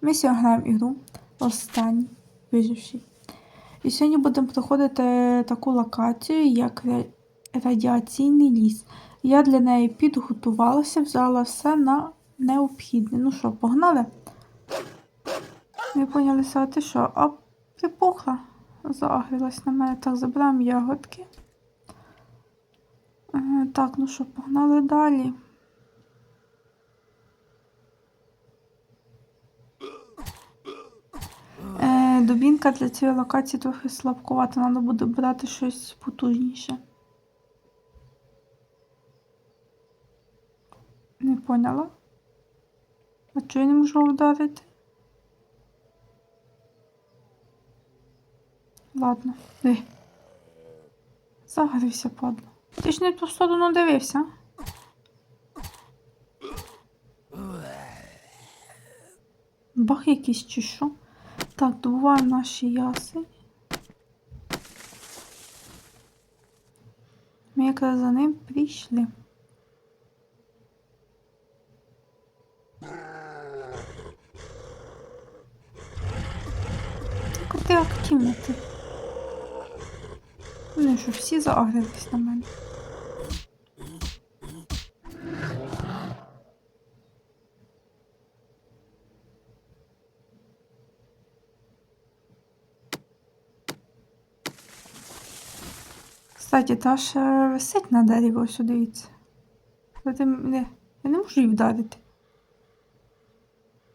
Ми сьогодні граємо ігру Останній виживший. І сьогодні будемо проходити таку локацію, як радіаційний ліс. Я для неї підготувалася, взяла все на необхідне. Ну що, погнали? Ви понялися, а що? А припухла? Загрілась на мене. Так, забираємо ягодки. Е, Так, ну що, погнали далі. Е, для цієї локації трохи слабкувата, треба буде брати щось потужніше. Не поняла? А чого я не можу вдарити? Ладно, диви. Загрився, падло. Ти ж не ту сторону дивився. Бах якийсь чи що? Так, добуваємо наші яси. Ми якраз за ним прийшли. Так ти активно ти. Ну що, всі заагрились на мене. Кстати, та ж висить на дереві, ось дивіться. Мене- Я не можу її вдарити.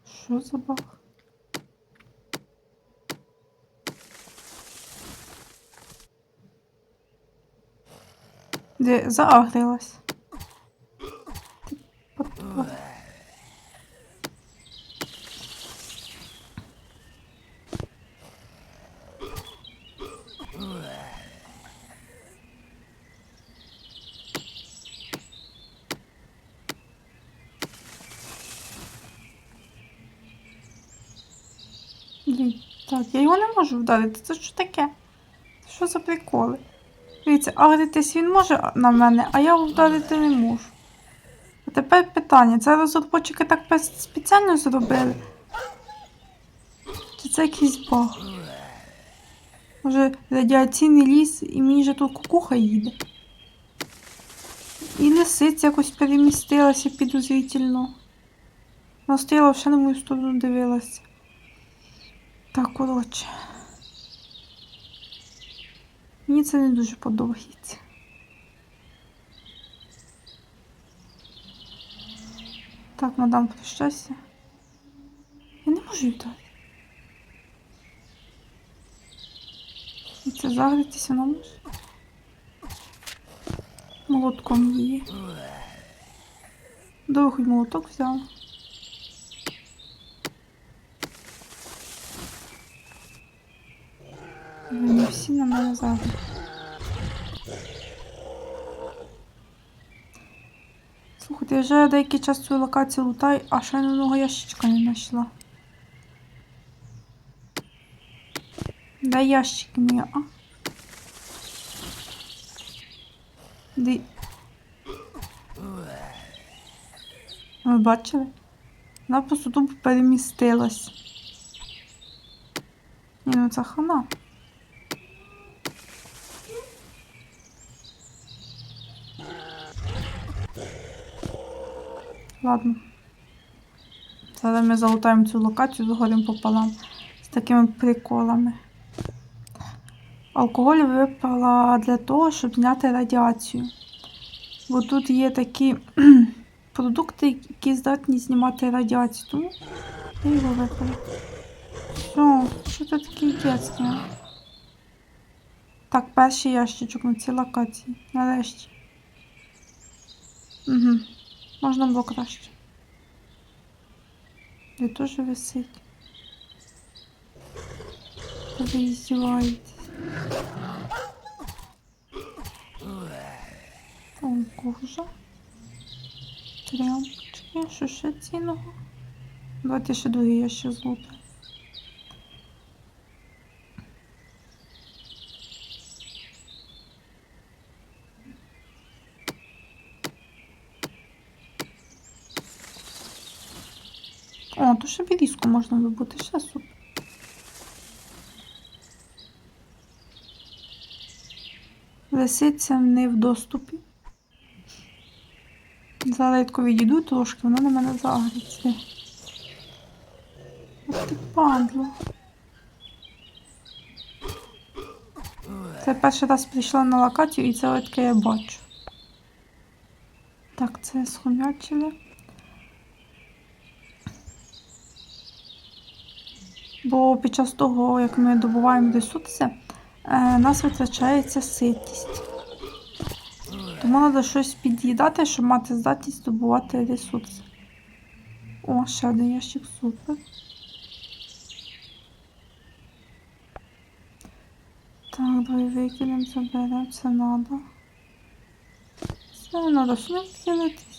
Що за баг? Де заагрилась. Так, я його не можу вдарити. Це що таке? Що за приколи? Дивіться, агритись він може на мене, а я його вдарити не можу. А тепер питання: це розробники так спеціально зробили? Чи це якийсь баг? Може, радіаційний ліс і мені же тут кукуха їде. І лисиця якось перемістилася підозрительно. Вона стояла вже на мою сторону дивилася. Так, коротше. Мені це не дуже подобається. Так, мадам, прощайся. Я не можу вдарити. І це загрітися вона може. Молотком її. Хоч молоток взяла. Вони всі на мене зараз. Слухайте, я вже деякий час цю локацію лутаю, а ще ні одного ящичка не знайшла. Де ящики мої, а? Де... Ви бачили? Вона просто тупо перемістилась. Ні, ну це хана. Ладно. Зараз ми залутаємо цю локацію згорем пополам з такими приколами. Алкоголь випала для того, щоб зняти радіацію. Бо тут є такі продукти, які здатні знімати радіацію. Тому я його випала. Що? Що це таке дітське? Так, перший ящичок на цій локації. Нарешті. Угу. Можна було краще. Де теж висить. Ви здіваєтесь. Там кожа. Трямочки, Що ще цінного? Давайте ще другий ящик злутаю. О, то ще білізку можна добути, ще супер. Лисиця не в доступі. Зараз відійду трошки, воно на мене загриться. Ах ти падло. Це перший раз прийшла на локацію і це таке я бачу. Так, це схомячили. Бо під час того, як ми добуваємо ресурси, е, нас витрачається ситість. Тому треба щось під'їдати, щоб мати здатність добувати ресурси. О, ще один ящик супер. Так, давай викинемо, заберемо, це треба. Це треба сюди відхилитись.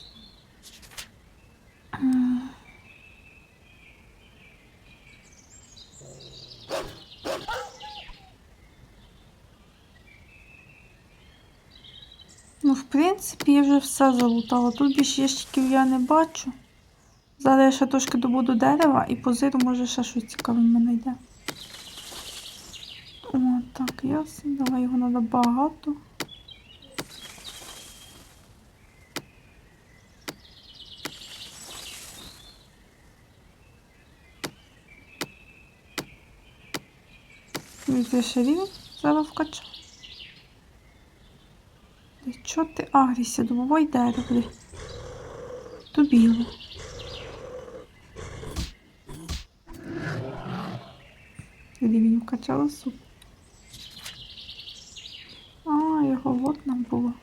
Ну, в принципі, я вже все залутала. Тут більше ящиків я не бачу. Зараз я ще трошки добуду дерева і позиру, може ще щось цікаве в мене йде. О, так, ясно. Давай його треба багато. Рівень, зараз вкачаю. Ти чо ти агрісся? Дубовий дерево. То біло. Рівень вкачала суп. А, його вот нам було.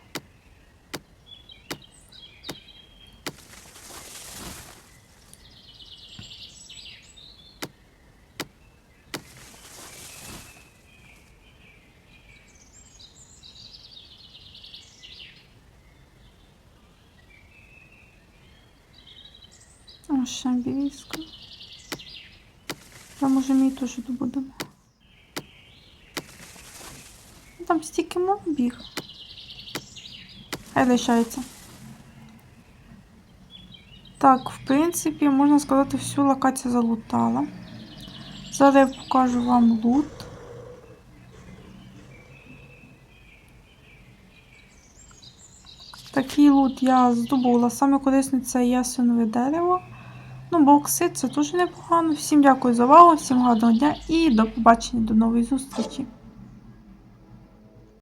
О, ще білізка. А може мій теж добудемо. Там стільки мов біг. Хай лишається. Так, в принципі, можна сказати, всю локацію залутала. Зараз я покажу вам лут. Такий лут я здобула. Саме корисне це ясенове дерево. Ну, бокси це дуже непогано. Всім дякую за увагу, всім гарного дня і до побачення, до нової зустрічі.